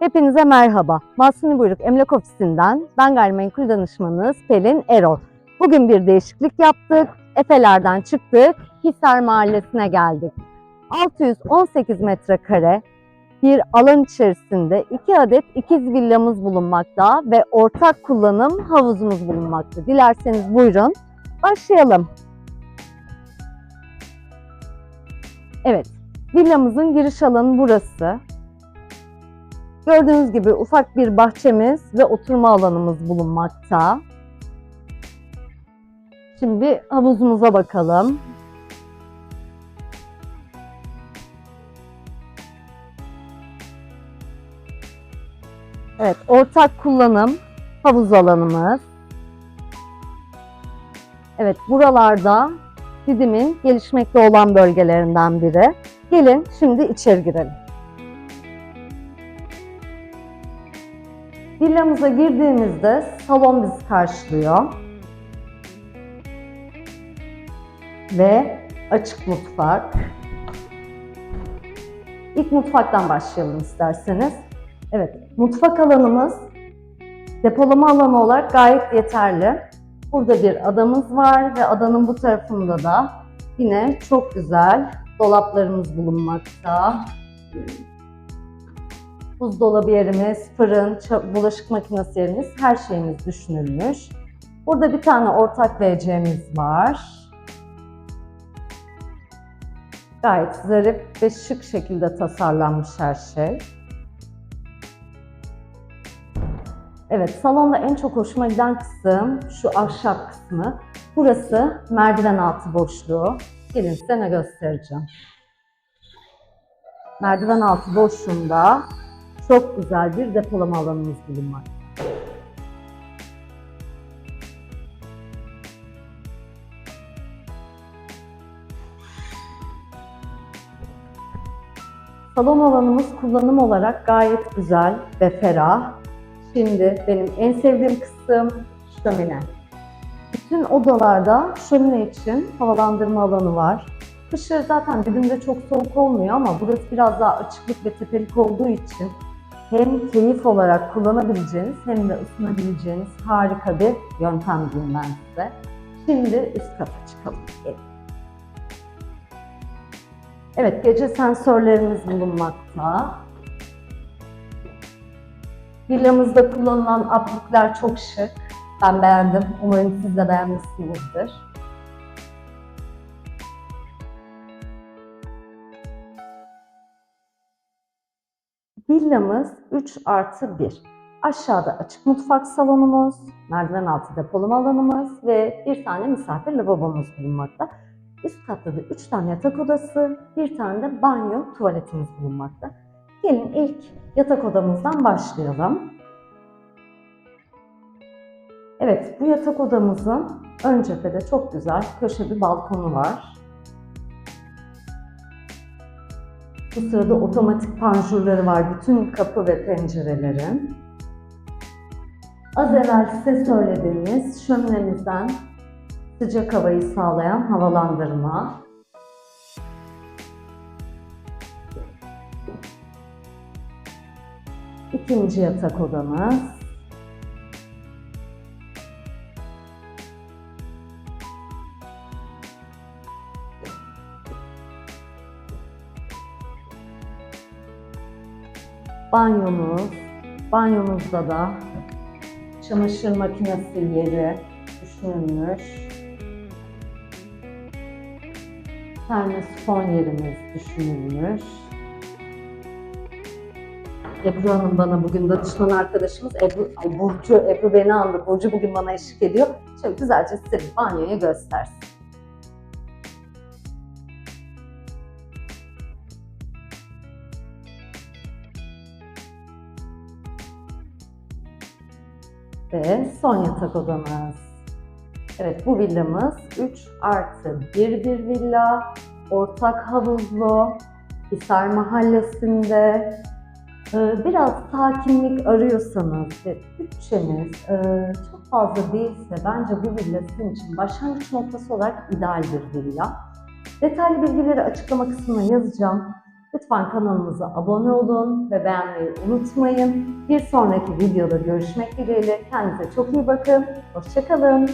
Hepinize merhaba. Mahsuni Buyruk Emlak Ofisi'nden ben gayrimenkul danışmanınız Pelin Erol. Bugün bir değişiklik yaptık. Efeler'den çıktık. Hisar Mahallesi'ne geldik. 618 metrekare bir alan içerisinde iki adet ikiz villamız bulunmakta ve ortak kullanım havuzumuz bulunmakta. Dilerseniz buyurun başlayalım. Evet, villamızın giriş alanı burası. Gördüğünüz gibi ufak bir bahçemiz ve oturma alanımız bulunmakta. Şimdi havuzumuza bakalım. Evet, ortak kullanım havuz alanımız. Evet, buralarda Didim'in gelişmekte olan bölgelerinden biri. Gelin şimdi içeri girelim. Villamıza girdiğimizde salon bizi karşılıyor. Ve açık mutfak. İlk mutfaktan başlayalım isterseniz. Evet, mutfak alanımız depolama alanı olarak gayet yeterli. Burada bir adamız var ve adanın bu tarafında da yine çok güzel dolaplarımız bulunmakta. Buzdolabı yerimiz, fırın, bulaşık makinesi yerimiz, her şeyimiz düşünülmüş. Burada bir tane ortak WC'miz var. Gayet zarif ve şık şekilde tasarlanmış her şey. Evet, salonda en çok hoşuma giden kısım şu ahşap kısmı. Burası merdiven altı boşluğu. Gelin size ne göstereceğim. Merdiven altı boşluğunda çok güzel bir depolama alanımız bulunmakta. Salon alanımız kullanım olarak gayet güzel ve ferah. Şimdi benim en sevdiğim kısım şömine. Bütün odalarda şömine için havalandırma alanı var. Kışları zaten dibinde çok soğuk olmuyor ama burası biraz daha açıklık ve tepelik olduğu için hem keyif olarak kullanabileceğiniz hem de ısınabileceğiniz harika bir yöntem diyeyim ben size. Şimdi üst kata çıkalım. Gelin. Evet, gece sensörlerimiz bulunmakta. Villamızda kullanılan aplikler çok şık. Ben beğendim. Umarım siz de beğenmişsinizdir. Villamız 3 artı 1. Aşağıda açık mutfak salonumuz, merdiven altı depolama alanımız ve bir tane misafir lavabomuz bulunmakta. Üst katta da 3 tane yatak odası, bir tane de banyo, tuvaletimiz bulunmakta. Gelin ilk yatak odamızdan başlayalım. Evet, bu yatak odamızın ön cephede çok güzel köşe bir balkonu var. Bu sırada otomatik panjurları var bütün kapı ve pencerelerin. Az evvel size söylediğimiz şöminemizden sıcak havayı sağlayan havalandırma. İkinci yatak odamız. Banyomuz. Banyomuzda da çamaşır makinesi yeri düşünülmüş. Termosifon yerimiz düşünülmüş. Ebru Hanım bana bugün danışman arkadaşımız Ebru, ay Burcu, Ebru beni andı. Burcu bugün bana eşlik ediyor. Şöyle güzelce size banyoyu göstersin. Ve son yatak odamız. Evet bu villamız 3 artı 1 bir villa. Ortak havuzlu. Hisar Mahallesi'nde. Ee, Biraz sakinlik arıyorsanız ve bütçeniz e, çok fazla değilse bence bu villa sizin için başlangıç noktası olarak ideal bir villa. Detaylı bilgileri açıklama kısmına yazacağım. Lütfen kanalımıza abone olun ve beğenmeyi unutmayın. Bir sonraki videoda görüşmek dileğiyle. Kendinize çok iyi bakın. Hoşçakalın.